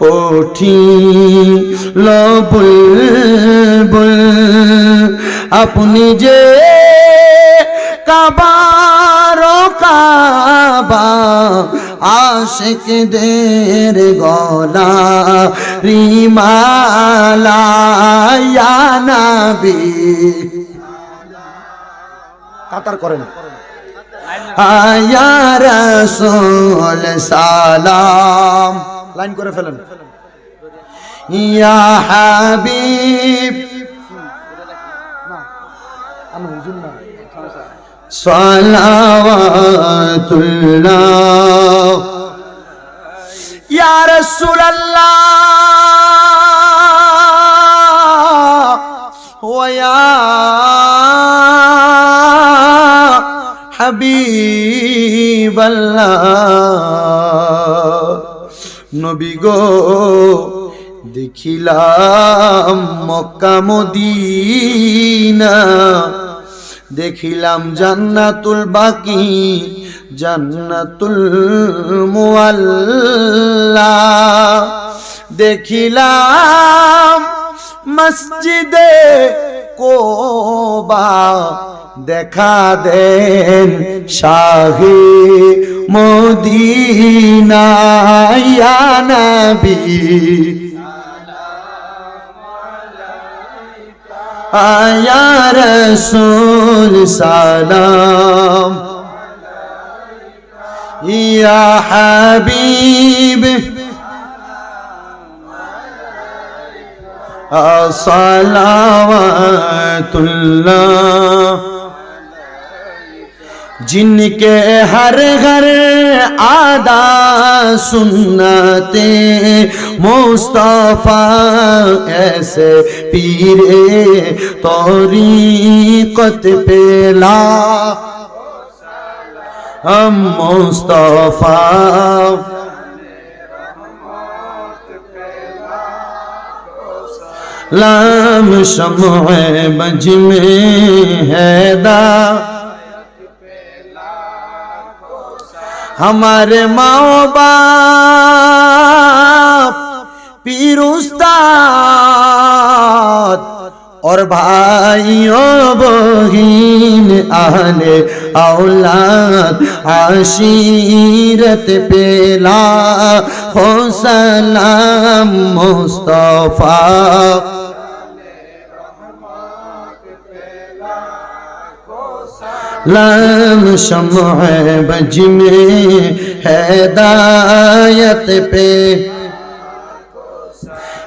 উঠিল বুলবুল আপনি যে কাবার কাবা আশিকদের গলা রিমালা ইয়া নবী। কাতার করেন আয়া রসুল সালাম। লাইন করে ফেলেন। ইয়া হাবিব। সালাওয়াতুল্লাহ। ইয়া রাসূলুল্লাহ। ওয়া ইয়া হাবিবাল্লাহ। নবী গো দেখিলাম মক্কা মদিনা দেখিলাম জান্নাতুল বাকি জান্নাতুল মুআল্লা দেখিলাম মসজিদে কোবা দেখা দেন শাহি মোদিনায়া নবী। আয়া রসুল সালাম। ইয়া হাবিব। صلوات الله जिनके हर घर आदा सुन्नते मुस्तफा ऐसे पीरे तौरीकत पेला हम मुस्तफा लाम शमह बज में हैदा हमारे माओ बाप पीर उस्ताद और भाइयों बहिन आहले औलाद आशीरत पेला हो सलाम मुस्तफा लाम शमह बज में हैदायत पे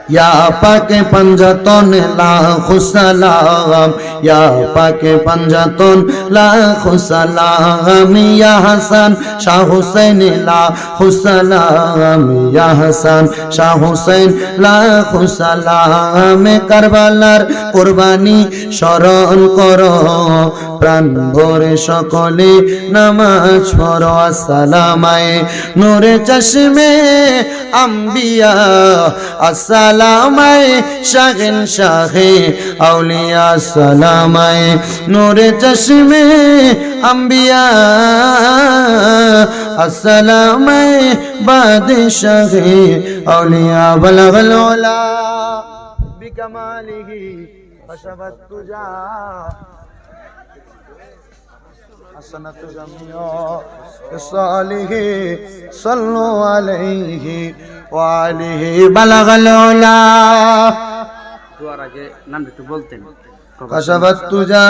या পাকে পঞ্জতন লাখ সালাম ইয়া পাকে পঞ্জতন লাখ সালাম ইয়া হাসান শাহ হুসেন লাখ সালাম ইয়া হাসান শাহ হুসেন লাখ সালাম কারবালার কুরবানি স্মরণ করো প্রাণ ভরে সকলে নামাজ পড়ো আসসালামায়ে নূরে চশমে আম্বিয়া আসসালামায় শাহেন শাহে, আউলিয়া সালামায় নূরে চশমে আম্বিয়া আসসালামায় বাদশাহ আউলিয়া বলা বলা বিকমালিহি বসবত তুজা। حسنة جميع الصالح صلوا عليه وعليه بلغ العلا দুয়ার আগে নাম একটু বলতেন كشفت تجا